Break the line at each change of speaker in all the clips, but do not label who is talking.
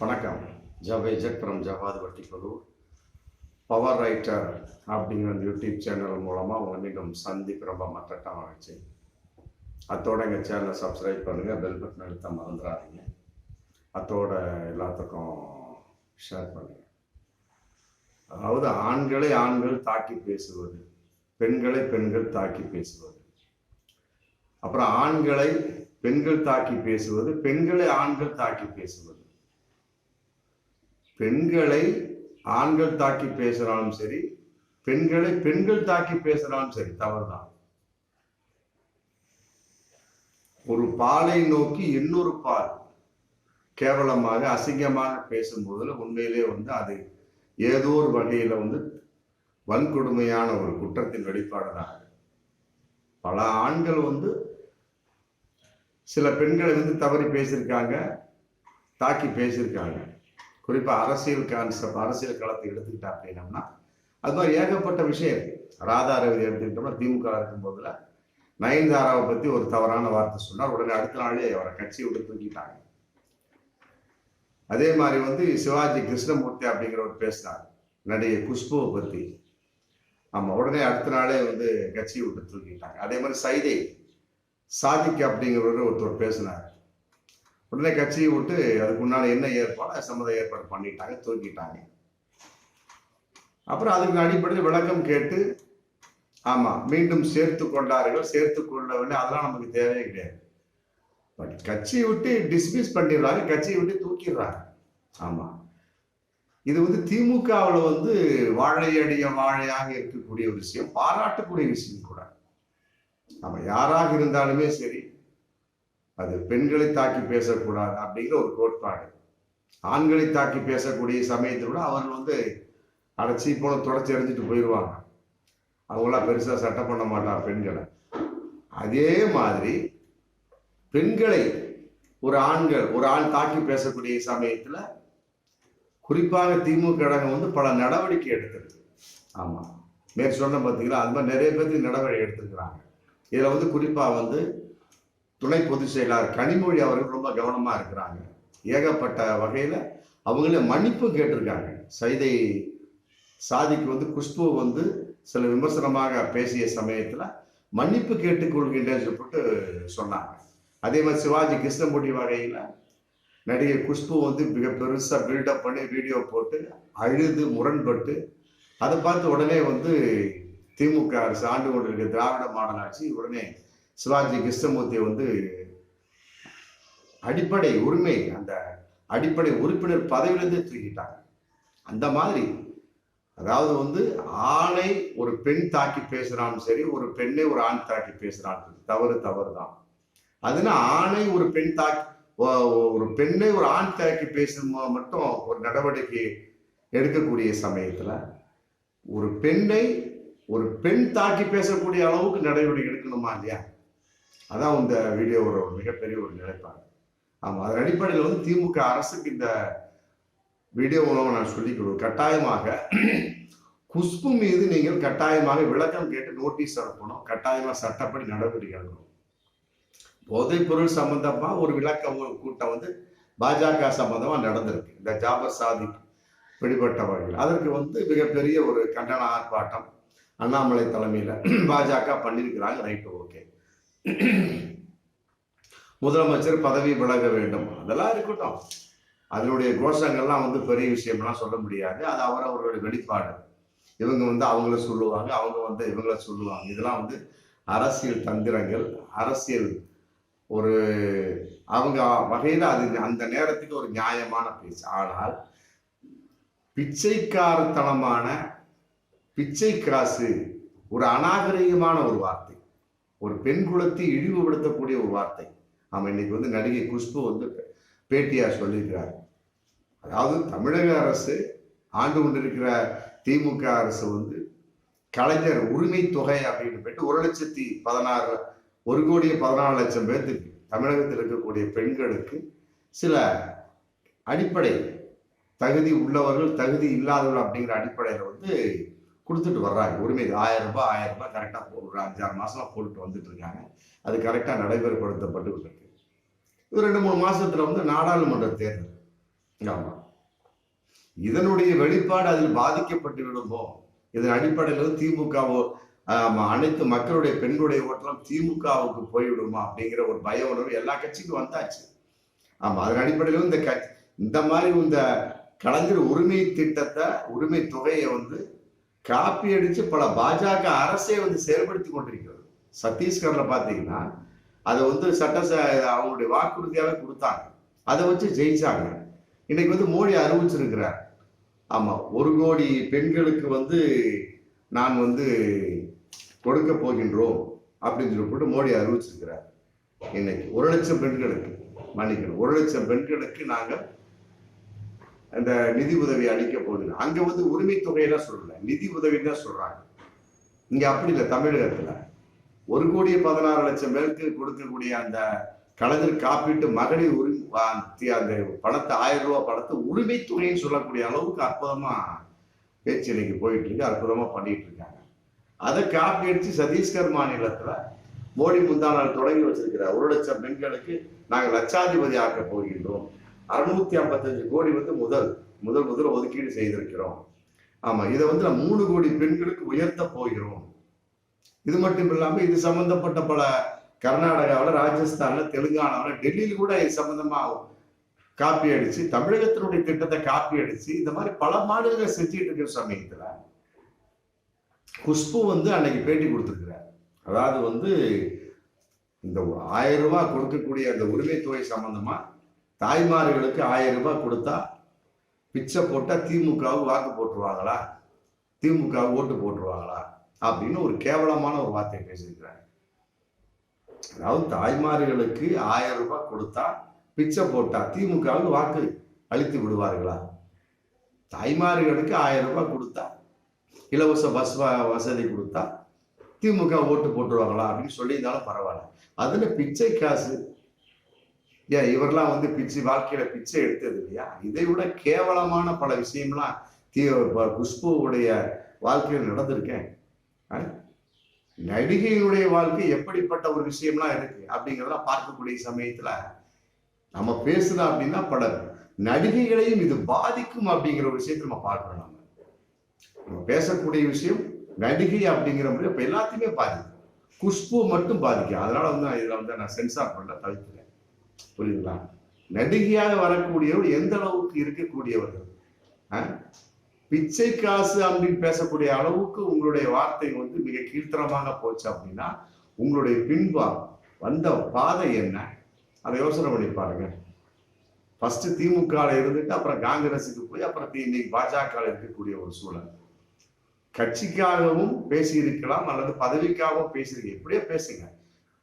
வணக்கம். ஜவை ஜெட் ஃப்ரம் ஜவாத் வட்டிக்குழு பவர் ரைட்டர் அப்படிங்கிற அந்த யூடியூப் சேனல் மூலமாக உங்களை மீண்டும் சந்திப்பு ரொம்ப மற்றட்டம் ஆச்சு அத்தோட எங்கள் சேனலை சப்ஸ்கிரைப் பண்ணுங்கள் பெல் பட்டன் அழுத்த மறந்துடாதீங்க. அத்தோட எல்லாத்துக்கும் ஷேர் பண்ணுங்கள் அதாவது ஆண்களை ஆண்கள் தாக்கி பேசுவது பெண்களை பெண்கள் தாக்கி பேசுவது. அப்புறம் ஆண்களை பெண்கள் தாக்கி பேசுவது பெண்களை ஆண்கள் தாக்கி பேசுவது. பெண்களை ஆண்கள் தாக்கி பேசினாலும் சரி பெண்களை பெண்கள் தாக்கி பேசினாலும் சரி தவறுதான். ஒரு பாலை நோக்கி இன்னொரு பால் கேவலமாக அசிங்கமாக பேசும்போதுல உண்மையிலே வந்து அது ஏதோ ஒரு வகையில வந்து வன்கொடுமையான ஒரு குற்றத்தின் வெளிப்பாடு தான் பல ஆண்கள் வந்து சில பெண்களை வந்து தவறி பேசியிருக்காங்க தாக்கி பேசியிருக்காங்க. குறிப்பாக அரசியல் கான்செப்ட் அரசியல் களத்தை எடுத்துக்கிட்டா அப்படின்னம்னா அது மாதிரி ஏகப்பட்ட விஷயம் இருக்கு. ராதா ரவி எடுத்துக்கிட்டோம்னா திமுக இருக்கும் போதுல நயன்தாராவை பத்தி ஒரு தவறான வார்த்தை சொன்னார். உடனே அடுத்த நாளே அவரை கட்சியை விட்டு தூக்கிட்டாங்க. அதே மாதிரி வந்து சிவாஜி கிருஷ்ணமூர்த்தி அப்படிங்கிறவர் பேசினார் நடிகை குஷ்புவை பத்தி. ஆமா உடனே அடுத்த நாளே வந்து கட்சியை விட்டு தூக்கிட்டாங்க. அதே மாதிரி சைதை சாதிக் அப்படிங்கிறவர் ஒருத்தர் பேசினார். உடனே கட்சியை விட்டு அதுக்கு உண்டான என்ன ஏற்பாடு சம்மத ஏற்பாடு பண்ணிட்டாங்க தூக்கிட்டாங்க. அப்புறம் அதுக்கு அடிப்படையில் விளக்கம் கேட்டு ஆமா மீண்டும் சேர்த்து கொண்டார்கள். சேர்த்து கொள்ளவில்லை அதெல்லாம் நமக்கு தேவையே கிடையாது. பட் கட்சியை விட்டு டிஸ்மிஸ் பண்ணிடுறாங்க கட்சியை விட்டு தூக்கிடுறாங்க. ஆமா. இது வந்து திமுகவில் வந்து வாழையடிய வாழையாக இருக்கக்கூடிய ஒரு விஷயம் பாராட்டக்கூடிய விஷயம் கூட. நம்ம யாராக இருந்தாலுமே சரி அது பெண்களை தாக்கி பேசக்கூடாது அப்படிங்கிற ஒரு கோட்பாடு. ஆண்களை தாக்கி பேசக்கூடிய சமயத்தில் கூட அவர்கள் வந்து அடைச்சி போன தொடச்சி எறிஞ்சிட்டு போயிடுவாங்க அவங்களாம் பெருசாக சட்டம் பண்ண மாட்டாங்க பெண்களை. அதே மாதிரி பெண்களை ஒரு ஆண்கள் ஒரு ஆண் தாக்கி பேசக்கூடிய சமயத்தில் குறிப்பாக திமுக கழகம் வந்து பல நடவடிக்கை எடுத்திருக்கு ஆமாம் மேற்சொன்ன சொன்ன பார்த்தீங்களா அது மாதிரி நிறைய பேருக்கு நடவடிக்கை எடுத்திருக்கிறாங்க. இதில் வந்து குறிப்பாக வந்து துணை பொதுச் செயலாளர் கனிமொழி அவர்கள் ரொம்ப கவனமாக இருக்கிறாங்க. ஏகப்பட்ட வகையில் அவங்களே மன்னிப்பு கேட்டிருக்காங்க. சைதை சாதிக்கு வந்து குஷ்பு வந்து சில விமர்சனமாக பேசிய சமயத்தில் மன்னிப்பு கேட்டுக்கொள்கின்றேன்னு சொல்லிட்டு சொன்னாங்க. அதே மாதிரி சிவாஜி கிருஷ்ணமூர்த்தி வகையில் நடிகை குஷ்பு வந்து மிக பெருசாக பில்டப் பண்ணி வீடியோ போட்டு அழுது முரண்பட்டு அதை பார்த்து உடனே வந்து திமுக அரசு ஆண்டு கொண்டிருக்க திராவிட மாடல் ஆட்சி உடனே சிவாஜி கிருஷ்ணமூர்த்தியை வந்து அடிப்படை உரிமை அந்த அடிப்படை உறுப்பினர் பதவியிலிருந்து தூக்கிட்டாங்க. அந்த மாதிரி அதாவது வந்து ஆணை ஒரு பெண் தாக்கி பேசுகிறாலும் சரி ஒரு பெண்ணை ஒரு ஆண் தாக்கி பேசுறாலும் தவறு தவறு தான் அதுனா ஆணை ஒரு பெண் தாக்கி ஒரு பெண்ணை ஒரு ஆண் தாக்கி பேசும் மட்டும் ஒரு நடவடிக்கை எடுக்கக்கூடிய சமயத்துல ஒரு பெண்ணை ஒரு பெண் தாக்கி பேசக்கூடிய அளவுக்கு நடவடிக்கை எடுக்கணுமா இல்லையா? அதான் இந்த வீடியோவோட ஒரு மிகப்பெரிய ஒரு நிலைப்பாடு. ஆமா அதன் அடிப்படையில் வந்து திமுக அரசுக்கு இந்த வீடியோ மூலம் நான் சொல்லிக்கொள்வது கட்டாயமாக குஷ்பு மீது நீங்கள் கட்டாயமாக விளக்கம் கேட்டு நோட்டீஸ் அனுப்பணும். கட்டாயமா சட்டப்படி நடவடிக்கை எடுக்கணும். போதைப் பொருள் சம்பந்தமா ஒரு விளக்கம் கூட்டம் வந்து பாஜக சம்பந்தமா நடந்திருக்கு. இந்த ஜாபர் சாதி பிடிபட்டவர்கள். அதற்கு வந்து மிகப்பெரிய ஒரு கண்டன ஆர்ப்பாட்டம் அண்ணாமலை தலைமையில பாஜக பண்ணியிருக்கிறாங்க. Right okay. முதலமைச்சர் பதவி விலக வேண்டும். அதெல்லாம் இருக்கட்டும். அதனுடைய கோஷங்கள்லாம் வந்து பெரிய விஷயம்லாம் சொல்ல முடியாது. அது அவர் அவர்களுடைய வெளிப்பாடு. இவங்க வந்து அவங்கள சொல்லுவாங்க அவங்க வந்து இவங்கள சொல்லுவாங்க. இதெல்லாம் வந்து அரசியல் தந்திரங்கள். அரசியல் ஒரு அவங்க வகையில் அது அந்த நேரத்துக்கு ஒரு நியாயமான பேச்சு. ஆனால் பிச்சைக்காரத்தனமான பிச்சை காசு ஒரு அநாகரிகமான ஒரு வார்த்தை. ஒரு பெண் குலத்தை இழிவுபடுத்தக்கூடிய ஒரு வார்த்தை. ஆமாம் இன்னைக்கு வந்து நடிகை குஷ்பு வந்து பேட்டியார் சொல்லியிருக்கிறார். அதாவது தமிழக அரசு ஆண்டு கொண்டிருக்கிற திமுக அரசு வந்து கலைஞர் உரிமை தொகை அப்படின்னு போயிட்டு ஒரு லட்சத்தி பதினாறு ஒரு கோடியே பதினாலு லட்சம் பேர்த்துக்கு தமிழகத்தில் இருக்கக்கூடிய பெண்களுக்கு சில அடிப்படை தகுதி உள்ளவர்கள் தகுதி இல்லாதவர்கள் அப்படிங்கிற அடிப்படையில் வந்து கொடுத்துட்டு வர்றாங்க. உரிமை ஆயிரம் ரூபாய் ஆயிரம் ரூபாய் கரெக்டாக ஒரு அஞ்சாறு மாசமா போட்டு வந்துட்டு இருக்காங்க. அது கரெக்டாக நடைமுறைப்படுத்தப்பட்டு இருக்கு இது ரெண்டு மூணு மாசத்துல வந்து நாடாளுமன்ற தேர்தல். ஆமாம் இதனுடைய வெளிப்பாடு அதில் பாதிக்கப்பட்டு விடுமோ இதன் அடிப்படையில் திமுகவோ அனைத்து மக்களுடைய பெண்களுடைய ஓட்டெல்லாம் திமுகவுக்கு போய்விடுமா அப்படிங்கிற ஒரு பய உணர்வு எல்லா கட்சிக்கும் வந்தாச்சு. ஆமா அதன் அடிப்படையில் இந்த க இந்த மாதிரி இந்த கலைஞர் உரிமை திட்டத்தை உரிமை தொகையை வந்து காப்பி அடிச்சு பல பாஜக அரசே வந்து செயல்படுத்தி கொண்டிருக்கிறது. சத்தீஸ்கர்ல பாத்தீங்கன்னா அதை வந்து சட்ட ச- அவங்களுடைய வாக்குறுதியாகவே கொடுத்தாங்க. அதை வச்சு ஜெயிச்சாங்க. இன்னைக்கு வந்து மோடி அறிவிச்சிருக்கிறார். ஆமா ஒரு கோடி பெண்களுக்கு வந்து நான் வந்து கொடுக்க போகின்றோம் அப்படின்னு சொல்லி போட்டு மோடி அறிவிச்சிருக்கிறார். இன்னைக்கு ஒரு லட்சம் பெண்களுக்கு மன்னிக்கணும் ஒரு லட்சம் பெண்களுக்கு நாங்கள் அந்த நிதி உதவி அளிக்க போகுது அங்க வந்து உரிமை தொகையெல்லாம் சொல்லல. நிதி உதவி தான் சொல்றாங்க. இங்க அப்படி இல்லை தமிழகத்துல. ஒரு கோடி பதினாறு லட்சம் பேருக்கு கொடுக்கக்கூடிய அந்த கலைஞர் காப்பீட்டு மகளிர் உரிமை வா- அந்த பணத்தை ஆயிரம் ரூபாய் பணத்தை உரிமை தொகைன்னு சொல்லக்கூடிய அளவுக்கு அற்புதமா பேச்சு இன்னைக்கு போயிட்டு இருக்கு அற்புதமா பண்ணிட்டு இருக்காங்க. அதை காப்பி அடிச்சு சத்தீஸ்கர் மாநிலத்துல மோடி முந்தா நாள் தொடங்கி வச்சிருக்கிறார். ஒரு லட்சம் பெண்களுக்கு நாங்கள் லட்சாதிபதி ஆக்க போகின்றோம். அறுநூத்தி ஐம்பத்தஞ்சு கோடி வந்து முதல் முதல் முதல் ஒதுக்கீடு செய்திருக்கிறோம். ஆமா இதை வந்து நம்ம மூணு கோடி பெண்களுக்கு உயர்த்த போகிறோம். இது மட்டும் இல்லாம இது சம்பந்தப்பட்ட பல கர்நாடகாவில் ராஜஸ்தான்ல தெலுங்கானாவில் டெல்லியில் கூட இது சம்பந்தமா காப்பி அடிச்சு தமிழகத்தினுடைய திட்டத்தை காப்பி அடிச்சு இந்த மாதிரி பல மாநிலங்கள் செஞ்சுட்டு இருக்கிற சமயத்துல குஷ்பு வந்து அன்னைக்கு பேட்டி கொடுத்துருக்கிறார். அதாவது வந்து இந்த ஆயிரம் ரூபாய் கொடுக்கக்கூடிய அந்த உரிமை தொகை சம்பந்தமா தாய்மார்களுக்கு ஆயிரம் ரூபாய் கொடுத்தா பிச்சை போட்டால் திமுகவுக்கு வாக்கு போட்டுருவாங்களா? திமுகவுக்கு ஓட்டு போட்டுருவாங்களா? அப்படின்னு ஒரு கேவலமான ஒரு வார்த்தையை பேசியிருக்கிறாங்க. அதாவது தாய்மார்களுக்கு ஆயிரம் ரூபாய் கொடுத்தா பிச்சை போட்டா திமுகவுக்கு வாக்கு அழித்து விடுவார்களா? தாய்மார்களுக்கு ஆயிரம் ரூபாய் கொடுத்தா இலவச பஸ் வ- வசதி கொடுத்தா திமுக ஓட்டு போட்டுருவாங்களா அப்படின்னு சொல்லியிருந்தாலும் பரவாயில்ல. அதில் பிச்சை காசு ஏன் இவரெல்லாம் வந்து பிச்சை வாழ்க்கையில பிச்சை எடுத்தது இல்லையா? இதை விட கேவலமான பல விஷயம்லாம் தீ குஷ்புவுடைய வாழ்க்கையில் நடந்திருக்கேன் நடிகையுடைய நடிகையினுடைய வாழ்க்கை எப்படிப்பட்ட ஒரு விஷயம்லாம் இருக்கு அப்படிங்கிறதெல்லாம் பார்க்கக்கூடிய சமயத்துல நம்ம பேசலாம் அப்படின்னா பல நடிகைகளையும் இது பாதிக்கும் அப்படிங்கிற ஒரு விஷயத்தை நம்ம பார்க்கணும் நம்ம நம்ம பேசக்கூடிய விஷயம் நடிகை அப்படிங்கிற முறை இப்போ எல்லாத்தையுமே பாதிக்கும். குஷ்பு மட்டும் பாதிக்கும். அதனால வந்து நான் இதுல வந்து நான் சென்சார் பண்ண தவிர்த்து புரியுதுங்களா? நடிகையாக வரக்கூடியவர் எந்த அளவுக்கு இருக்கக்கூடியவர்கள்? பிச்சை காசு அப்படின்னு பேசக்கூடிய அளவுக்கு உங்களுடைய வார்த்தை வந்து மிக கீழ்த்தரமாக போச்சு அப்படின்னா உங்களுடைய பின்பா வந்த பாதை என்ன? அதை யோசனை பண்ணி பாருங்க. ஃபர்ஸ்ட் திமுக இருந்துட்டு அப்புறம் காங்கிரஸுக்கு போய் அப்புறம் இன்னைக்கு பாஜக இருக்கக்கூடிய ஒரு சூழல். கட்சிக்காகவும் பேசியிருக்கலாம் அல்லது பதவிக்காகவும் பேசியிருக்க எப்படியோ பேசுங்க.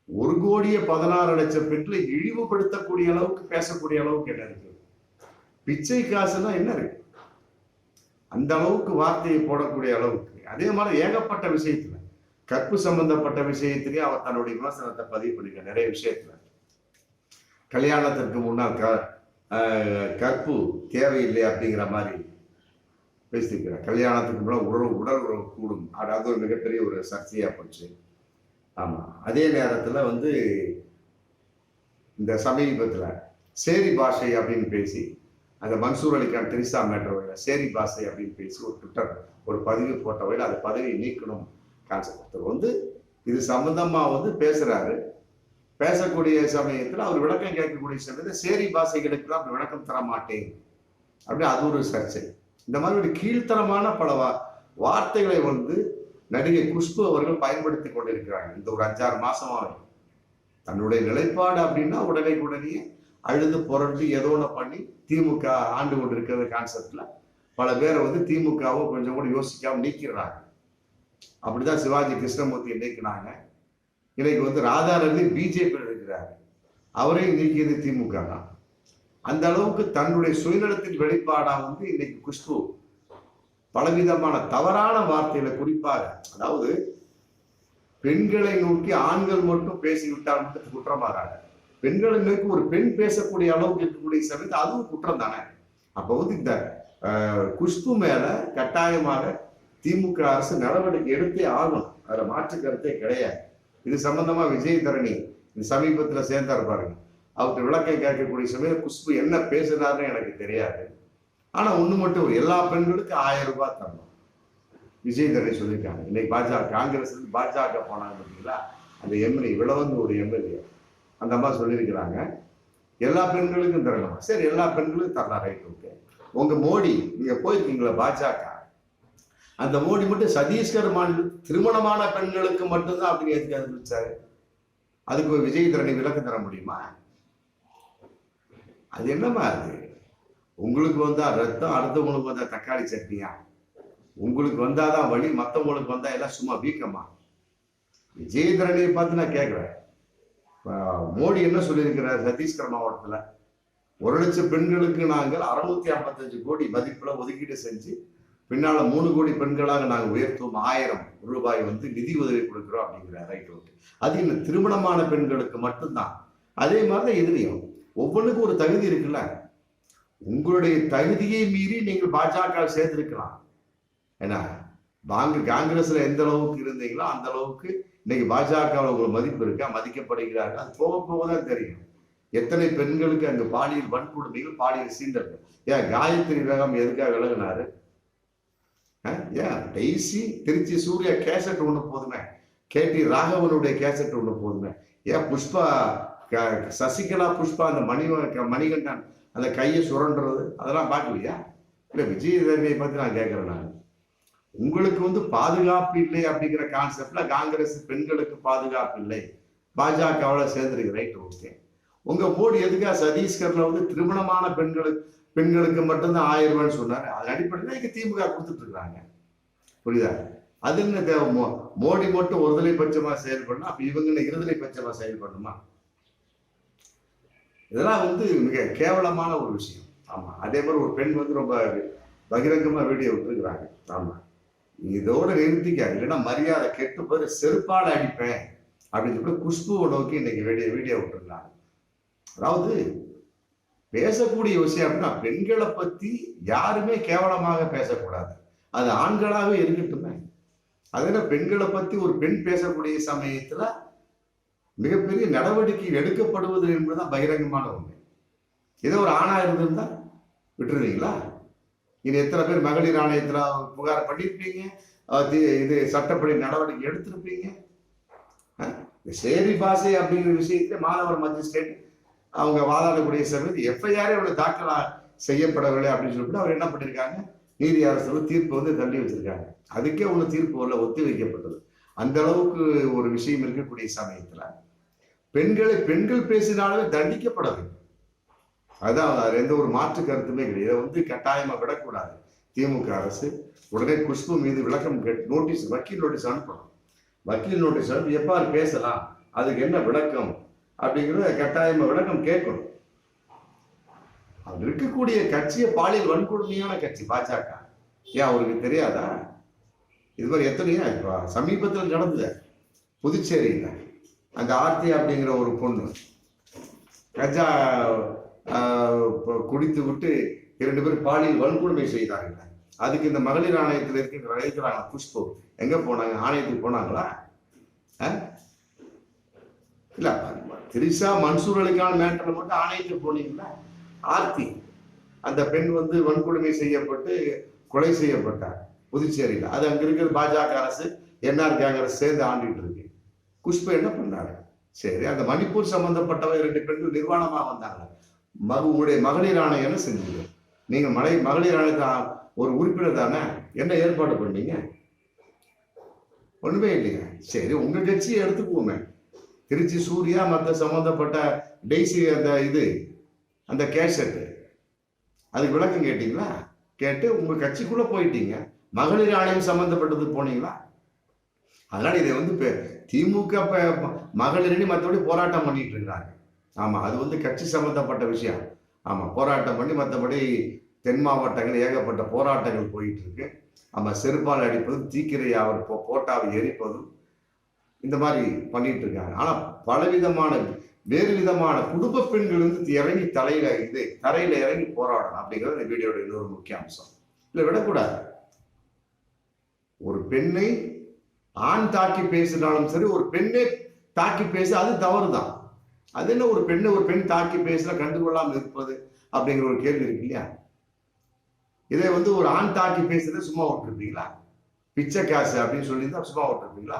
ஒரு கோடியே பதினாறு லட்சம் பெண்களை இழிவுபடுத்தக்கூடிய அளவுக்கு பேசக்கூடிய அளவுக்கு என்ன இருக்கு? பிச்சை காசுன்னா என்ன இருக்கு? அந்த அளவுக்கு வார்த்தையை போடக்கூடிய அளவுக்கு. அதே மாதிரி ஏகப்பட்ட விஷயத்துல கற்பு சம்பந்தப்பட்ட விஷயத்திலேயே அவர் தன்னுடைய விமர்சனத்தை பதிவு பண்ணிருக்க நிறைய விஷயத்துல. கல்யாணத்திற்கு முன்னால் க ஆஹ் கற்பு தேவையில்லை அப்படிங்கிற மாதிரி பேசியிருக்கிறார். கல்யாணத்துக்கு முன்னால் உடல் உடல் உறவு கூடும். அது ஒரு மிகப்பெரிய ஒரு சர்ச்சையா போச்சு. ஆமாம் அதே நேரத்தில் வந்து இந்த சமீபத்தில் சேரி பாஷை அப்படின்னு பேசி அந்த மன்சூர் அலிகான் திரிசா மேட்டர் சேரி பாஷை அப்படின்னு பேசி ஒரு ட்விட்டர் ஒரு பதிவு போட்ட வகையில் அந்த பதவியை நீக்கணும் கான்செப்ட் வந்து இது சம்பந்தமாக வந்து பேசுகிறாரு பேசக்கூடிய சமயத்தில் அவர் விளக்கம் கேட்கக்கூடிய சமயத்தில் சேரி பாஷைகளுக்கு தான் விளக்கம் தர மாட்டேன். அப்படின்னு அது ஒரு சர்ச்சை. இந்த மாதிரி ஒரு கீழ்த்தரமான பல வா- வார்த்தைகளை வந்து நடிகை குஷ்பு அவர்கள் பயன்படுத்தி கொண்டிருக்கிறாங்க இந்த ஒரு அஞ்சாறு மாசமாவே தன்னுடைய நிலைப்பாடு அப்படின்னா உடனே உடனே அழுது புரண்டு ஏதோ ஒன்று பண்ணி திமுக ஆண்டு கொண்டு இருக்கிற கான்செப்ட்ல பல பேரை வந்து திமுகவும் கொஞ்சம் கூட யோசிக்காம நீக்கிடுறாங்க அப்படிதான் சிவாஜி கிருஷ்ணமூர்த்தி நீக்கினாங்க இன்னைக்கு வந்து ராதாரவி பிஜேபி இருக்கிறாரு. அவரையும் நீக்கியது திமுக தான். அந்த அளவுக்கு தன்னுடைய சுயநலத்தின் வெளிப்பாடா வந்து இன்னைக்கு குஷ்பு. பலவிதமான தவறான வார்த்தையில குறிப்பாக அதாவது பெண்களை நோக்கி ஆண்கள் மட்டும் பேசிவிட்டால் மட்டும் குற்றமாறாங்க பெண்களை நோக்கி ஒரு பெண் பேசக்கூடிய அளவுக்கு இருக்கக்கூடிய சமயத்து அதுவும் குற்றம் தானே அப்போ வந்து இந்த குஷ்பு மேல கட்டாயமாக திமுக அரசு நடவடிக்கை எடுத்தே ஆகணும். அதுல மாற்று கருத்தே கிடையாது. இது சம்பந்தமா விஜய் தரணி இது சமீபத்துல சேர்ந்தார் பாருங்க. அவருக்கு விளக்கை கேட்கக்கூடிய சமயம் குஷ்பு என்ன பேசுனாருன்னு எனக்கு தெரியாது. ஆனா ஒண்ணு மட்டும் எல்லா பெண்களுக்கும் ஆயிரம் ரூபாய் தரணும். விஜய் தரணி சொல்லியிருக்காங்க. இன்னைக்கு பாஜக காங்கிரஸ் இருந்து பாஜக போனாங்க பார்த்தீங்களா? அந்த எம்எல்ஏ விளவந்து ஒரு எம்எல்ஏ. அந்த அம்மா சொல்லியிருக்கிறாங்க எல்லா பெண்களுக்கும் தரணும்? சரி எல்லா பெண்களுக்கும் தரலாம். ரைட் ஓகே உங்க மோடி நீங்க போயிருக்கீங்களா பாஜக? அந்த மோடி மட்டும் சத்தீஸ்கர் மாநில திருமணமான பெண்களுக்கு மட்டும்தான் அப்படின்னு எதுக்கு அறிவிச்சாரு அதுக்கு விஜய் தரணி விளக்கம் தர முடியுமா? அது என்னமா அது? உங்களுக்கு வந்தா ரத்தம் அடுத்தவங்களுக்கு வந்தா தக்காளி சட்னியா? உங்களுக்கு வந்தாதான் வழி மற்றவங்களுக்கு வந்தா எல்லாம் சும்மா வீக்கமா? விஜயதரணியை பார்த்து நான் கேட்குறேன் மோடி என்ன சொல்லியிருக்கிறார் சத்தீஸ்கர் மாவட்டத்தில் ஒரு லட்சம் பெண்களுக்கு நாங்கள் அறுநூத்தி ஐம்பத்தஞ்சு கோடி மதிப்புல ஒதுக்கீடு செஞ்சு பின்னால மூணு கோடி பெண்களாக நாங்கள் உயர்த்துவோம். ஆயிரம் ரூபாய் வந்து நிதி உதவி கொடுக்குறோம் அப்படிங்கிற ரைட் ஓகே அது இன்னும் திருமணமான பெண்களுக்கு மட்டும்தான்? அதே மாதிரி தான் இதுலையும். ஒவ்வொன்றுக்கும் ஒரு தகுதி இருக்குல்ல? உங்களுடைய தகுதியை மீறி நீங்கள் பாஜக சேர்த்திருக்கலாம் ஏன்னா வாங்க காங்கிரஸ்ல எந்த அளவுக்கு இருந்தீங்களோ அந்த அளவுக்கு இன்னைக்கு பாஜகவில் உங்களுக்கு மதிப்பு இருக்கா? மதிக்கப்படுகிறார்கள்? அது போக போக தான் தெரியும். எத்தனை பெண்களுக்கு அங்கு பாலியல் வன்கொடுமைகள் பாலியல் சீண்டர்கள் ஏன் காயத்ரி வேகம் எதுக்காக விலகினாரு? ஏன்? டெய்ஸி திருச்சி சூர்யா கேசட் ஒண்ணு போதுமே. கேடி ராகவனுடைய கேசட் ஒண்ணு போதுமே. ஏன் புஷ்பா க- சசிகலா புஷ்பா அந்த மணி மணிகண்டன் அந்த கையை சுரண்டுறது அதெல்லாம் பார்க்கலையா? இல்லை விஜய் தரணியை பற்றி நான் கேட்குறேன் நான். உங்களுக்கு வந்து பாதுகாப்பு இல்லை அப்படிங்கிற கான்செப்ட்ல காங்கிரஸ் பெண்களுக்கு பாதுகாப்பு இல்லை. பாஜகவில் சேர்ந்துருக்கு ரைட் ஓகே உங்க மோடி எதுக்கா சத்தீஸ்கர்ல வந்து திருமணமான பெண்களுக்கு பெண்களுக்கு மட்டும்தான் ஆயிரம் ரூபாய்னு சொன்னாரு? அது அடிப்படையில் இங்க திமுக கொடுத்துட்டு இருக்காங்க. புரியுதா? அது என்ன தேவை. மோ மோடி மட்டும் ஒருதலை பட்சமா செயல்படணும் அப்ப இவங்க இருதலை பட்சமா செயல்படணுமா? இதெல்லாம் வந்து மிக கேவலமான ஒரு விஷயம். ஆமாம் அதே மாதிரி ஒரு பெண் வந்து ரொம்ப பகிரங்கமாக வீடியோ விட்டுருக்குறாங்க. ஆமாம் இதோட நிறுத்திக்காது. இல்லைன்னா மரியாதை கெட்டு போய் செருப்பால் அடிப்பேன் அப்படின்னு சொல்லி குஷ்புவை நோக்கி இன்னைக்கு வீடியோ வீடியோ விட்டுருந்தாங்க அதாவது பேசக்கூடிய விஷயம் அப்படின்னா பெண்களை பற்றி யாருமே கேவலமாக பேசக்கூடாது. அது ஆண்களாகவே இருக்கட்டுமே. அதில் பெண்களை பற்றி ஒரு பெண் பேசக்கூடிய சமயத்தில் மிகப்பெரிய நடவடிக்கை எடுக்கப்படுவது என்பதுதான் பகிரங்கமான உண்மை. ஏதோ ஒரு ஆணா இருந்திருந்தா விட்டுருவீங்களா? இனி எத்தனை பேர் மகளிர் ஆணையத்தில் புகார் பண்ணியிருப்பீங்க இது சட்டப்படி நடவடிக்கை எடுத்திருப்பீங்க? இந்த சேரி பாசை அப்படிங்கிற விஷயத்துல மாணவர் மஜிஸ்ட்ரேட் அவங்க வாதாடக்கூடிய சமயத்தில் எஃப்ஐஆரே அவளை தாக்கல் செய்யப்படவில்லை அப்படின்னு சொல்லிட்டு அவர் என்ன பண்ணியிருக்காங்க நீதி அரசு தீர்ப்பு வந்து தள்ளி வச்சிருக்காங்க. அதுக்கே உள்ள தீர்ப்பு வரல ஒத்தி வைக்கப்பட்டது. அந்த அளவுக்கு ஒரு விஷயம் இருக்கக்கூடிய சமயத்துல. பெண்களை பெண்கள் பேசினாலே தண்டிக்கப்பட வேண்டும் அதுதான் எந்த ஒரு மாற்று கருத்துமே கிடையாது. இதை வந்து கட்டாயமா விடக்கூடாது. திமுக அரசு உடனே குஷ்பு மீது விளக்கம் கேட்டு நோட்டீஸ் வக்கீல் நோட்டீஸ் அனுப்பணும். வக்கீல் நோட்டீஸ் அனுப்பி எப்பாறு பேசலாம்? அதுக்கு என்ன விளக்கம்? அப்படிங்கிறத கட்டாயமா விளக்கம் கேட்கணும். அவர் இருக்கக்கூடிய கட்சியை பாலியல் வன்கொடுமையான கட்சி பாஜக. ஏன் அவருக்கு தெரியாதா? இது மாதிரி எத்தனையோ இப்போ சமீபத்தில் நடந்தது புதுச்சேரியில். அந்த ஆர்த்தி அப்படிங்கிற ஒரு பொண்ணு. கஜா குடித்து விட்டு இரண்டு பேரும் பாலியல் வன்கொடுமை செய்தார்கள். அதுக்கு இந்த மகளிர் ஆணையத்தில் இருக்கிற இருக்கிறாங்க புஷ்பு எங்க போனாங்க? ஆணையத்துக்கு போனாங்களா? அஹ்? இல்ல திரிஷா மன்சூர் அலிகான் மேட்டர்ல மட்டும் ஆணையத்துக்கு போனீங்களா? ஆர்த்தி அந்த பெண் வந்து வன்கொடுமை செய்யப்பட்டு கொலை செய்யப்பட்டார். புதுச்சேரியில். அது அங்க இருக்கிற பாஜக அரசு என்ஆர் காங்கிரஸ் சேர்ந்து ஆண்டுட்டு இருக்கு. குஷ்பு என்ன பண்ணாரு சரி அந்த மணிப்பூர் சம்பந்தப்பட்டவங்க ரெண்டு பெண்கள் நிர்வாணமா வந்தாங்க. மக உங்களுடைய மகளிர் ஆணையம் என்ன செஞ்சீங்க நீங்க மலை மகளிர் ஆணையத்தை ஒரு உறுப்பினர் தானே? என்ன ஏற்பாடு பண்ணீங்க? ஒண்ணுமே இல்லைங்க சரி உங்க கட்சியை எடுத்துக்குவோமே. திருச்சி சூர்யா மற்ற சம்பந்தப்பட்ட டெய்ஸி அந்த இது அந்த கேசட் அதுக்கு விளக்கம் கேட்டீங்களா? கேட்டு உங்க கட்சிக்குள்ள போயிட்டீங்க. மகளிர் ஆணையம் சம்பந்தப்பட்டது போனீங்களா? அதனால் இதை வந்து இப்போ திமுக இப்போ மகளிரணி மற்றபடி போராட்டம் பண்ணிட்டு இருக்கிறாங்க. ஆமாம் அது வந்து கட்சி சம்மந்தப்பட்ட விஷயம். ஆமாம் போராட்டம் பண்ணி மற்றபடி தென் மாவட்டங்கள் ஏகப்பட்ட போராட்டங்கள் போயிட்டு இருக்கு ஆமாம் செருப்பால் அடிப்பதும் தீக்கிரை அவர் போ- போட்டாவை எரிப்பதும் இந்த மாதிரி பண்ணிட்டு இருக்காங்க. ஆனால் பலவிதமான வேறு விதமான குடும்ப பெண்கள் வந்து இறங்கி தலையில இது தரையில இறங்கி போராடணும் அப்படிங்கிறது இந்த வீடியோட இன்னொரு முக்கிய அம்சம். இல்லை விடக்கூடாது. ஒரு பெண்ணை ஆண் தாக்கி பேசினாலும் சரி ஒரு பெண்ணே தாக்கி பேச அது தவறு தான் அது என்ன ஒரு பெண்ணை ஒரு பெண் தாக்கி பேசினா கண்டுகொள்ளாமல் இருப்பது அப்படிங்கிற ஒரு கேள்வி இருக்கு இல்லையா? இதே வந்து ஒரு ஆண் தாக்கி பேசுறதை சும்மா விட்டுருப்பீங்களா? பிச்சை காசு அப்படின்னு சொல்லி தான் சும்மா விட்டுருப்பீங்களா?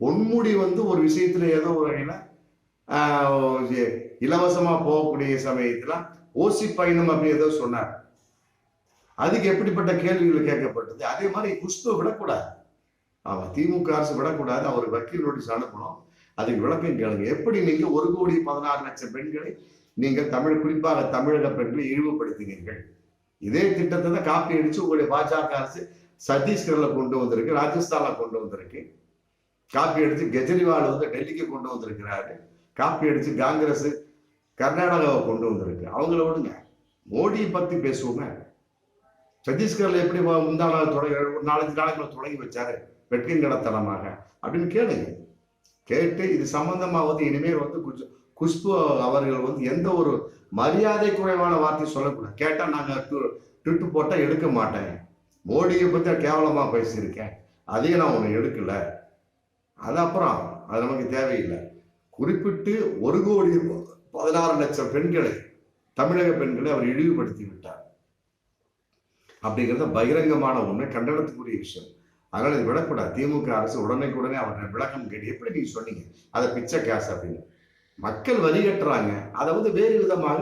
பொன்முடி வந்து ஒரு விஷயத்துல ஏதோ ஒரு வகையில இலவசமா போகக்கூடிய சமயத்துல ஓசி பயணம் அப்படி ஏதோ சொன்னார். அதுக்கு எப்படிப்பட்ட கேள்விகள் கேட்கப்பட்டது? அதே மாதிரி குஷ்பு விடக்கூடாது. ஆமாம் திமுக அரசு விடக்கூடாது அவர் வக்கீல் நோட்டீஸ் அனுப்பணும். அதுக்கு விளக்கம் கேளுங்க. எப்படி நீங்க ஒரு கோடி பதினாறு லட்சம் பெண்களை நீங்கள் தமிழ் குறிப்பாக தமிழக பெண்களை இழிவுபடுத்தினீர்கள்? இதே திட்டத்தை தான் காப்பி அடிச்சு உங்களுடைய பாஜக அரசு சத்தீஸ்கர்ல கொண்டு வந்திருக்கு ராஜஸ்தான்ல கொண்டு வந்திருக்கு. காப்பி அடிச்சு கெஜ்ரிவால் வந்து டெல்லிக்கு கொண்டு வந்திருக்கிறாரு. காப்பி அடிச்சு காங்கிரஸ் கர்நாடகாவை கொண்டு வந்திருக்கு. அவங்கள விடுங்க. மோடியை பத்தி பேசுவோங்க சத்தீஸ்கர்ல எப்படி முந்தா நாள் தொடங்கி ஒரு நாலஞ்சு நாளைக்குள்ள தொடங்கி வச்சாரு. வெட்கிங்கடத்தனமாக அப்படின்னு கேளுங்க. கேட்டு இது சம்பந்தமாக வந்து இனிமேல் வந்து குஜ்- குஷ்பு அவர்கள் வந்து எந்த ஒரு மரியாதை குறைவான வார்த்தை சொல்லக்கூடாது. கேட்டால் நாங்கள் ட்விட்டு போட்டால் எடுக்க மாட்டேன். மோடியை பற்றி கேவலமாக பேசியிருக்கேன். அதையும் நான் ஒன்று எடுக்கல. அது அப்புறம் அது நமக்கு தேவையில்லை. குறிப்பிட்டு ஒரு கோடி பதினாறு லட்சம் பெண்களை தமிழக பெண்களை அவர் இழிவுபடுத்தி விட்டார். அப்படிங்கிறது பகிரங்கமான ஒன்று கண்டனத்துக்குரிய விஷயம். அதனால இது விடக்கூடாது. திமுக அரசு உடனே அவர்கிட்ட விளக்கம் கேட்டு எப்படி நீங்க சொன்னீங்க? அதை பிச்சை கேஸ் அப்படின்னு. மக்கள் வரி கட்டுறாங்க அதை வந்து வேறு விதமாக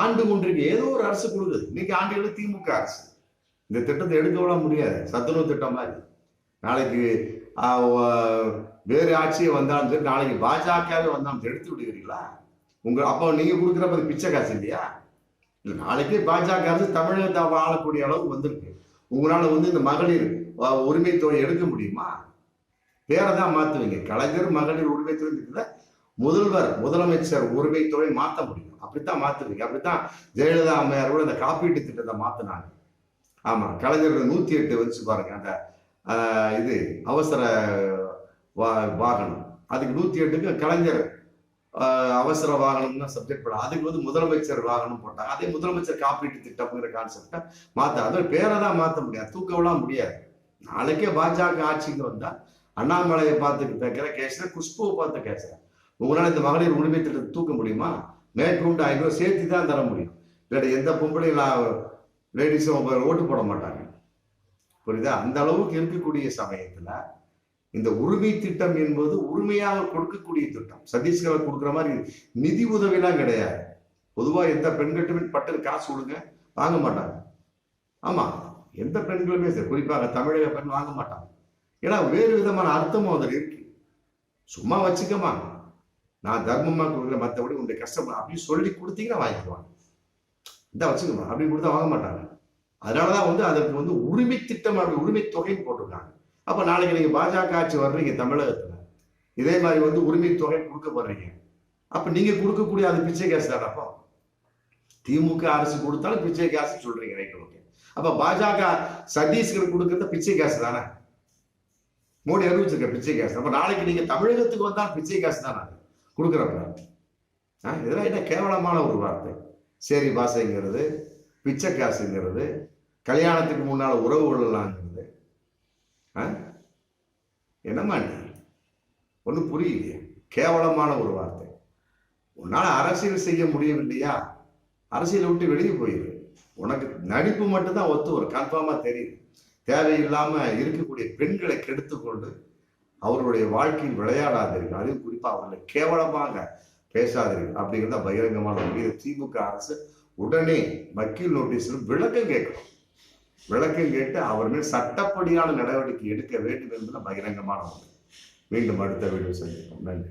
ஆண்டு கொண்டிருக்கு ஏதோ ஒரு அரசு கொடுக்குது. இன்னைக்கு ஆண்டுகள் திமுக அரசு. இந்த திட்டத்தை எடுக்க விட முடியாது. சத்துணவு திட்டம் மாதிரி. நாளைக்கு வேறு ஆட்சியை வந்தாலும் சரி நாளைக்கு பாஜகவே வந்தாலும் சரி, எடுத்து விடுவீங்களா உங்க அப்போ நீங்க கொடுக்குறப்ப பிச்சை காசு இல்லையா? இல்ல நாளைக்கே பாஜக அரசு தமிழகத்தை ஆளக்கூடிய அளவுக்கு வந்திருக்கு. உங்களால வந்து இந்த மகளிர் அஹ், உரிமை தொகை எடுக்க முடியுமா? பேரை தான் மாத்துவீங்க. கலைஞர் மகளிர் உரிமை தொகை முதல்வர் முதலமைச்சர் உரிமை தொகை மாத்த முடியும். அப்படித்தான் மாத்துவீங்க. அப்படித்தான் ஜெயலலிதா அம்மையார் கூட இந்த காப்பீட்டு திட்டத்தை மாத்தினாங்க. ஆமா கலைஞர் நூத்தி எட்டு வச்சு பாருங்க அந்த இது அவசர வா- வாகனம். அதுக்கு நூத்தி எட்டுக்கு கலைஞர் அவசர வாகனம் தான் சப்ஜெக்ட் போட அதுக்கு வந்து முதலமைச்சர் வாகனம் போட்டாங்க. அதே முதலமைச்சர் காப்பீட்டு திட்டம்ங்கிற கான்செப்டை மாற்ற அது பேரை தான் மாற்ற முடியாது. தூக்கவெல்லாம் முடியாது. நாளைக்கே பாஜக ஆட்சிக்கு வந்தா அண்ணாமலையை பார்த்து கேட்கிற கேஸ்ல குஷ்புவை பார்த்து கேட்கிறேன் உங்களால் இந்த மகளிர் உரிமை திட்டத்தை தூக்க முடியுமா? மேற்கொண்டு ஐநூறு சேர்த்து தான் தர முடியும். இல்லாட்டி எந்த பொம்பளையும் லேடிஸும் ஓட்டு போட மாட்டாங்க. புரியுதா? அந்த அளவுக்கு இருக்கக்கூடிய சமயத்துல இந்த உரிமை திட்டம் என்பது உரிமையாக கொடுக்கக்கூடிய திட்டம். சத்தீஸ்கரை கொடுக்குற மாதிரி நிதி உதவிலாம் கிடையாது. பொதுவாக எந்த பெண்கட்டுமே பட்டு காசு கொடுங்க வாங்க மாட்டாங்க. ஆமாம் எந்த பெண்களுமே சரி குறிப்பாக தமிழக பெண் வாங்க மாட்டாங்க. ஏன்னா வேறு விதமான அர்த்தமும் அதில் இருக்கு. சும்மா வச்சுக்கமா நான் தர்மமாக கொடுக்குறேன் மற்றபடி உங்களுடைய கஷ்டம் அப்படின்னு சொல்லி கொடுத்தீங்கன்னா வாங்கிக்குவாங்க இந்த வச்சுக்கமா அப்படின்னு கொடுத்தா வாங்க மாட்டாங்க. அதனால தான் வந்து அதற்கு வந்து உரிமை திட்டம் அப்படி உரிமை தொகைன்னு போட்டிருக்காங்க. அப்ப நாளைக்கு நீங்க பாஜக ஆட்சி வர்றீங்க தமிழகத்துல. இதே மாதிரி வந்து உரிமை தொகை கொடுக்க போறீங்க அப்ப நீங்க கொடுக்கக்கூடிய அது பிச்சை காசு தானே அப்போ? திமுக அரசு கொடுத்தாலும் பிச்சை காசு சொல்றீங்க ரைட் ஓகே அப்ப பாஜக சத்தீஸ்கர் கொடுக்கறது பிச்சை காசு தானே? மோடி அறிவிச்சிருக்க பிச்சை காசு. அப்ப நாளைக்கு நீங்க தமிழகத்துக்கு வந்தா பிச்சை காசு தானே அது? கொடுக்குறப்ப. ஆ, இதெல்லாம் என்ன கேவலமான ஒரு வார்த்தை. சரி பாசைங்கிறது பிச்சை காசுங்கிறது கல்யாணத்துக்கு முன்னால உறவு கொள்ளலாங்கிறது என்னம்மா நீ ஒன்றும் புரியலையே. கேவலமான ஒரு வார்த்தை. உன்னால் அரசியல் செய்ய முடியவில்லையா? அரசியலை விட்டு வெளியே போயிரு. உனக்கு நடிப்பு மட்டும்தான் ஒத்து ஒரு கன்ஃபார்மாக தெரியுது தேவையில்லாமல் இருக்கக்கூடிய பெண்களை கெடுத்துக்கொண்டு அவர்களுடைய வாழ்க்கையில் விளையாடாதீர்கள். அதுவும் குறிப்பாக அவர்களை கேவலமாக பேசாதீர்கள். அப்படிங்கிறத பகிரங்கமான உண்மை. திமுக அரசு உடனே வக்கீல் நோட்டீஸில் விளக்கம் கேட்கணும். விளக்கம் கேட்டு அவர் மேல் சட்டப்படியான நடவடிக்கை எடுக்க வேண்டும் என்பது பகிரங்கமான ஒன்று மீண்டும் அடுத்த வீடியோ சந்திப்போம். நன்றி.